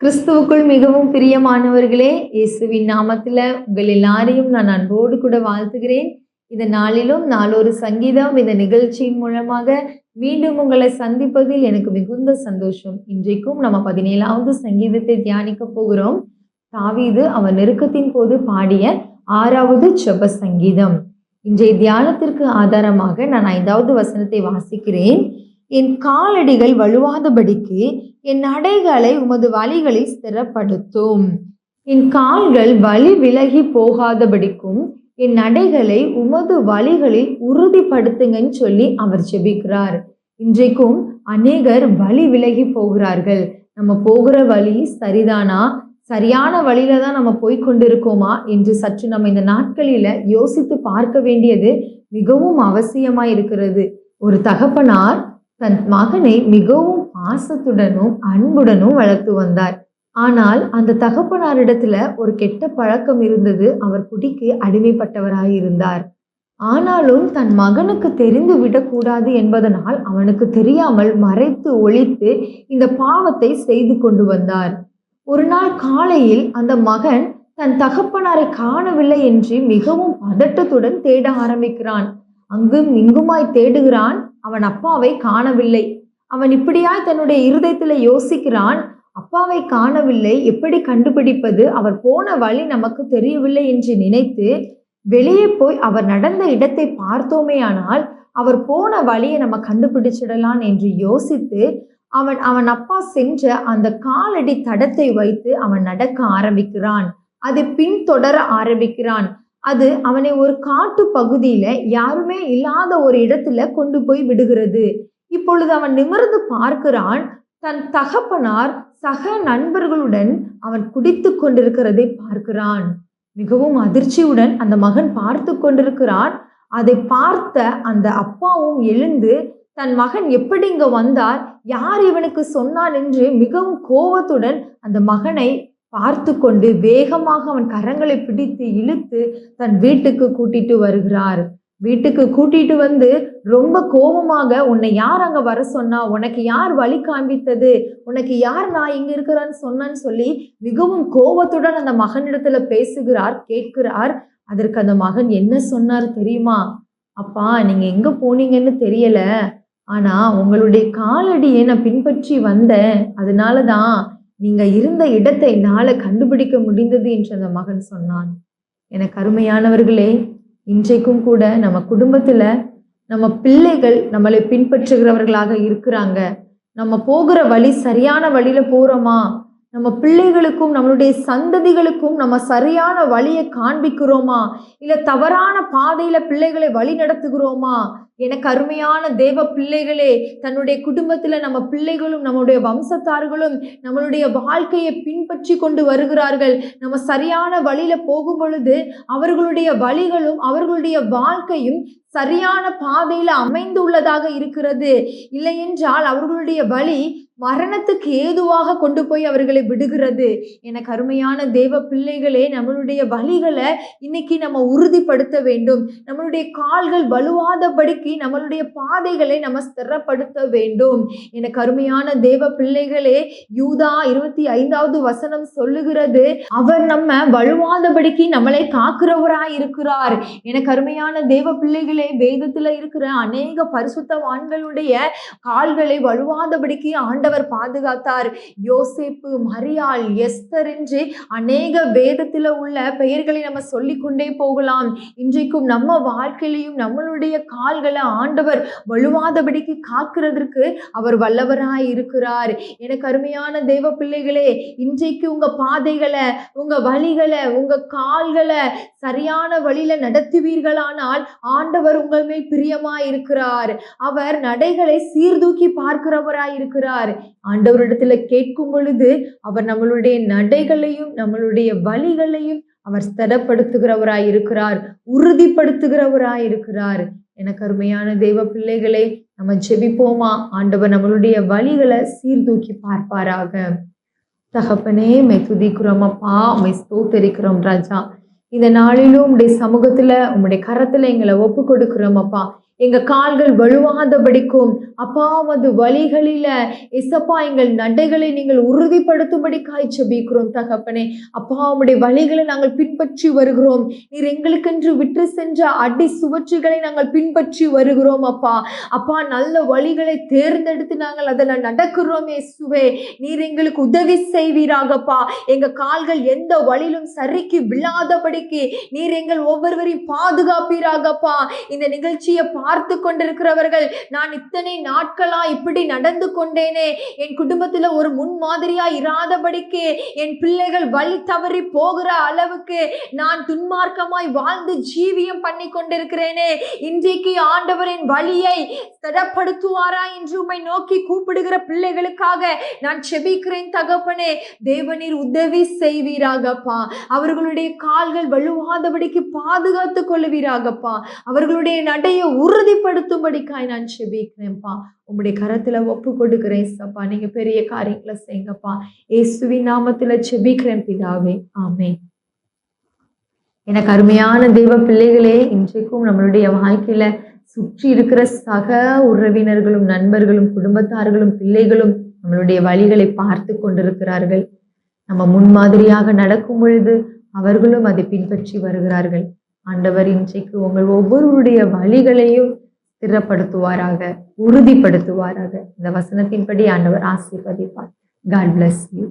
கிறிஸ்துவுக்குள் மிகவும் பிரியமானவர்களே இயேசுவின் நாமத்தில் உங்கள் எல்லாரையும் நான் அன்போடு கூட வாழ்த்துகிறேன். இந்த நாளிலும் நாளொரு சங்கீதம் இந்த நிகழ்ச்சியின் மூலமாக மீண்டும் உங்களை சந்திப்பதில் எனக்கு மிகுந்த சந்தோஷம். இன்றைக்கும் நம்ம பதினேழாவது சங்கீதத்தை தியானிக்க போகிறோம். தாவீது அவன் நெருக்கத்தின் போது பாடிய ஆறாவது செப சங்கீதம். இன்றைய தியானத்திற்கு ஆதாரமாக நான் ஐந்தாவது வசனத்தை வாசிக்கிறேன். என் காலடிகள் வலுவாதபடிக்கு என் நடைகளை உமது வழிகளில் ஸ்திரப்படுத்தும். என் கால்கள் வழி விலகி போகாதபடிக்கும் என் நடைகளை உமது வழிகளில் உறுதிப்படுத்துங்கன்னு சொல்லி அவர் ஜெபிக்கிறார். இன்றைக்கும் அநேகர் வழி விலகி போகிறார்கள். நம்ம போகிற வழி சரிதானா? சரியான வழியில தான் நம்ம போய் கொண்டிருக்கோமா? என்று சற்று நம்ம இந்த நாட்களில யோசித்து பார்க்க வேண்டியது மிகவும் அவசியமா இருக்கிறது. ஒரு தகப்பனார் தன் மகனை மிகவும் பாசத்துடனும் அன்புடனும் வளர்த்து வந்தார். ஆனால் அந்த தகப்பனாரிடத்துல ஒரு கெட்ட பழக்கம் இருந்தது. அவர் குடிக்கு அடிமைப்பட்டவராயிருந்தார். ஆனாலும் தன் மகனுக்கு தெரிந்து விடக்கூடாது என்பதனால் அவனுக்கு தெரியாமல் மறைத்து ஒழித்து இந்த பாவத்தை செய்து கொண்டு வந்தார். ஒரு நாள் காலையில் அந்த மகன் தன் தகப்பனாரை காணவில்லை என்று மிகவும் பதட்டத்துடன் தேட ஆரம்பிக்கிறான். அங்கும் இங்குமாய் தேடுகிறான் அவன் அப்பாவை காணவில்லை. அவன் இப்படியாய் தன்னுடைய இருதயத்தில் யோசிக்கிறான் அப்பாவை காணவில்லை எப்படி கண்டுபிடிப்பது? அவர் போன வழி நமக்கு தெரியவில்லை என்று நினைத்து வெளியே போய் அவர் நடந்த இடத்தை பார்த்தோமேயானால் அவர் போன வழியை நம்ம கண்டுபிடிச்சிடலாம் என்று யோசித்து அவன் அவன் அப்பா சென்ற அந்த காலடி தடத்தை வைத்து அவன் நடக்க ஆரம்பிக்கிறான். அதை பின்தொடர ஆரம்பிக்கிறான். அது அவனை ஒரு காட்டு பகுதியில யாருமே இல்லாத ஒரு இடத்துல கொண்டு போய் விடுகிறது. இப்பொழுது அவன் நிமிர்ந்து பார்க்கிறான் தன் தகப்பனார் சக நண்பர்களுடன் அவன் குடித்து கொண்டிருக்கிறதை பார்க்கிறான். மிகவும் அதிர்ச்சியுடன் அந்த மகன் பார்த்து கொண்டிருக்கிறான். அதை பார்த்த அந்த அப்பாவும் எழுந்து தன் மகன் எப்படி இங்க வந்தார்? யார் இவனுக்கு சொன்னான்? என்று மிகவும் கோபத்துடன் அந்த மகனை பார்த்து கொண்டு வேகமாக அவன் கரங்களை பிடித்து இழுத்து தன் வீட்டுக்கு கூட்டிட்டு வருகிறார். வீட்டுக்கு கூட்டிட்டு வந்து ரொம்ப கோபமாக உன்னை யார் அங்க வர சொன்னா? உனக்கு யார் வழி காண்பித்தது? உனக்கு யார் நான் இங்க இருக்கிறான்னு சொன்னான்னு சொல்லி மிகவும் கோபத்துடன் அந்த மகனிடத்துல பேசுகிறார் கேட்கிறார். அதற்கு அந்த மகன் என்ன சொன்னார் தெரியுமா? அப்பா நீங்க எங்க போனீங்கன்னு தெரியல. ஆனா உங்களுடைய காலடியை நான் பின்பற்றி வந்தேன். அதனாலதான் நீங்க இருந்த இடத்தை என்னால கண்டுபிடிக்க முடிந்தது என்று அந்த மகன் சொன்னான். எனக்கு அருமையானவர்களே இன்றைக்கும் கூட நம்ம குடும்பத்துல நம்ம பிள்ளைகள் நம்மளை பின்பற்றுகிறவர்களாக இருக்கிறாங்க. நம்ம போகிற வழி சரியான வழியில போறோமா? நம்ம பிள்ளைகளுக்கும் நம்மளுடைய சந்ததிகளுக்கும் நம்ம சரியான வழியை காண்பிக்கிறோமா? இல்ல தவறான பாதையில பிள்ளைகளை வழி நடத்துகிறோமா? எனக்கு அருமையான தேவ பிள்ளைகளே தன்னுடைய குடும்பத்தில் நம்ம பிள்ளைகளும் நம்முடைய வம்சத்தார்களும் நம்மளுடைய வாழ்க்கையை பின்பற்றி கொண்டு வருகிறார்கள். நம்ம சரியான வழியில் போகும் பொழுது அவர்களுடைய வழிகளும் அவர்களுடைய வாழ்க்கையும் சரியான பாதையில் அமைந்துள்ளதாக இருக்கிறது. இல்லையென்றால் அவர்களுடைய வழி மரணத்துக்கு ஏதுவாக கொண்டு போய் அவர்களை விடுகிறது. எனக்கு அருமையான தேவ பிள்ளைகளே நம்மளுடைய வழிகளை இன்னைக்கு நம்ம உறுதிப்படுத்த வேண்டும். நம்மளுடைய கால்கள் வலுவாதபடிக்கு நம்மளுடைய பாதைகளை நம்ம ஸ்திரப்படுத்த வேண்டும். என கருமையான தேவ பிள்ளைகளே யூதா இருபத்தி ஐந்தாவது வசனம் சொல்லுகிறது அவர் நம்ம வலுவாதபடிக்கு நம்மளை காக்கிறவராய் இருக்கிறார். என கருமையான தேவ பிள்ளைகளே வேதத்துல இருக்கிற அநேக பரிசுத்தவான்களுடைய கால்களை வலுவாதபடிக்கு ஆண்டவர் பாதுகாத்தார். யோசேப்பு மரியாள் எஸ்தர் என்று அநேக வேதத்துல உள்ள பெயர்களை நம்ம சொல்லிக்கொண்டே போகலாம். இன்றைக்கும் நம்ம வாழ்க்கையிலையும் நம்மளுடைய கால்களை ஆண்டவர் வலுவாதபடிக்கு காக்கிறதற்கு அவர் வல்லவராய் இருக்கிறார். எனக்கு அருமையான தெய்வ பிள்ளைகளே இன்றைக்கு உங்க பாதைகளை உங்க வழிகளை உங்க கால்களை சரியான வழியில நடத்துவீர்களானால் ஆண்டவர் உங்கள் மேல் பிரியமாய் இருக்கிறார். அவர் நடைகளை சீர்தூக்கி பார்க்கிறவராய் இருக்கிறார். ஆண்டவரிடத்துல கேட்கும் பொழுது அவர் நம்மளுடைய நடைகளையும் நம்மளுடைய வழிகளையும் அவர் ஸ்திரப்படுத்துகிறவராய் இருக்கிறார் உறுதிப்படுத்துகிறவராய் இருக்கிறார். எனக்கு அருமையான தெய்வ பிள்ளைகளை நம்ம ஜெபிப்போமா? ஆண்டவர் நம்மளுடைய வழிகளை சீர்தூக்கி பார்ப்பாராக. தகப்பனே மை துதிக்கிறோம் அப்பா மை ஸ்தோத்தரிக்கிறோம் ராஜா. இந்த நாளிலும் உடைய சமூகத்துல உங்களுடைய கரத்துல எங்களை ஒப்பு கொடுக்கிறோம் அப்பா. எங்க கால்கள் வலுவாதபடிக்கும் அப்பாவது வழிகளில எசப்பா எங்கள் நடைகளை நீங்கள் உறுதிப்படுத்தும்படி காய்ச்சபிக்கிறோம் தகப்பனே. அப்பா உம்முடைய வழிகளை நாங்கள் பின்பற்றி வருகிறோம். நீர் எங்களுக்கென்று விட்டு சென்ற அடி சுவற்றுகளை நாங்கள் பின்பற்றி வருகிறோம் அப்பா. அப்பா நல்ல வழிகளை தேர்ந்தெடுத்து நாங்கள் அதில் நடக்கிறோம் இயேசுவே. நீர் எங்களுக்கு உதவி செய்வீராகப்பா. எங்க கால்கள் எந்த வழியிலும் சரிக்கு விழாதபடிக்கு நீர் எங்கள் ஒவ்வொருவரையும் பாதுகாப்பீராகப்பா. இந்த நிகழ்ச்சியை பார்த்து கொண்டிருக்கிறவர்கள் நான் இத்தனை நாட்களா இப்படி நடந்து கொண்டேனே. என் குடும்பத்துல ஒரு முன்மாதிரியா இராதபடிக்கு என் பிள்ளைகள் வழி தவறி போகிற அளவுக்கு நான் துன்மார்க்கமாய் வாழ்ந்து ஜீவியம் பண்ணி கொண்டிருக்கிறேனே. இன்றைக்கு ஆண்டவரின் வழியை திடப்படுத்துவாரா என்று உண்மை நோக்கி கூப்பிடுகிற பிள்ளைகளுக்காக நான் செபிக்கிறேன் தகப்பனே. தேவனீர் உதவி செய்வீராகப்பா. அவர்களுடைய கால்கள் வலுவாதபடிக்கு பாதுகாத்து கொள்ளுவீராகப்பா. அவர்களுடைய நடையை உறுதிப்படுத்தும்படிக்காய் நான் செபிக்கிறேன்ப்பா. உம்முடைய கரத்தில் ஒப்பு கொடுக்கிறேன் சப்பா. நீங்க பெரிய காரியங்களை செய்யுங்கப்பா இயேசுவின் நாமத்துல செபிக்கிறேன் பிதாவே. ஆமே எனக்கு அருமையான தெய்வ பிள்ளைகளே இன்றைக்கும் நம்மளுடைய வாழ்க்கையில சுற்றி இருக்கிற சக உறவினர்களும் நண்பர்களும் குடும்பத்தார்களும் பிள்ளைகளும் நம்மளுடைய வழிகளை பார்த்து கொண்டிருக்கிறார்கள். நம்ம முன்மாதிரியாக நடக்கும் பொழுது அவர்களும் அதை பின்பற்றி வருகிறார்கள். ஆண்டவர் இன்றைக்கு உங்கள் ஒவ்வொருவருடைய வழிகளையும் ஸ்திரப்படுத்துவாராக உறுதிப்படுத்துவாராக. இந்த வசனத்தின்படி ஆண்டவர் ஆசீர்வதிப்பார். God bless you